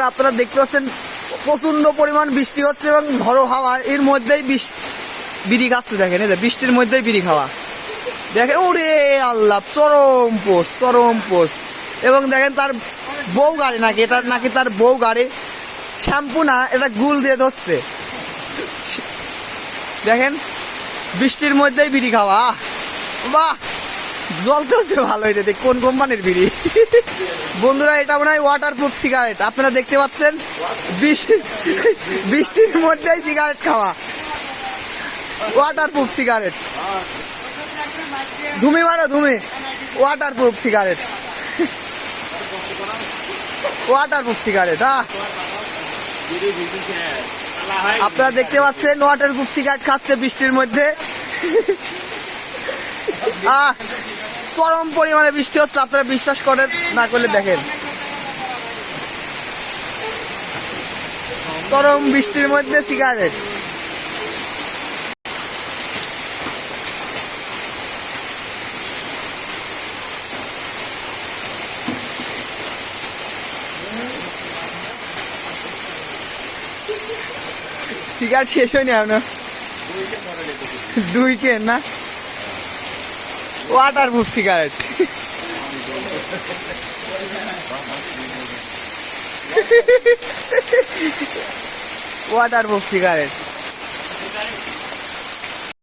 বন্ধুরা, আপনারা দেখতে পাচ্ছেন প্রচণ্ড পরিমাণ বৃষ্টি হচ্ছে এবং ঝড়ো হাওয়া। এর মধ্যেই বিড়ি খাচ্ছে দেখেন, এই বৃষ্টির মধ্যেই বিড়ি খাওয়া। দেখেন, ওরে আল্লাহ, চরম পোষ চরম পোষ। এবং দেখেন তার বউ গাড়ি নাকি, এটা নাকি তার বউ গাড়ি। শ্যাম্পু না, এটা গুল দিয়ে ধরছে। দেখেন, বৃষ্টির মধ্যেই বিড়ি খাওয়া। বাহ! জ্বলতেছে ভালো এটা দেখ কোন কোম্পানির বিড়ি। বন্ধুরা, এটা মনে হয় ওয়াটার প্রুফ সিগারেট আপনারা দেখতে পাচ্ছেন বৃষ্টি- বৃষ্টির মধ্যেই সিগারেট খাওয়া। ওয়াটার প্রুফ সিগারেট ধুমি মারো, ধুমি। Water proof cigarette water proof cigarette হ্যাঁ আপনারা দেখতে পাচ্ছেন ওয়াটার প্রুফ সিগারেট খাচ্ছে বৃষ্টির মধ্যে। চরম পরিমাণে বৃষ্টি হচ্ছে, আপনারা বিশ্বাস করেন, না করলে দেখেন। চরম বৃষ্টির মধ্যে সিগারেট সিগারেট শেষ হয়নি এখনও। দুই কেন না? Waterproof cigarette waterproof cigarette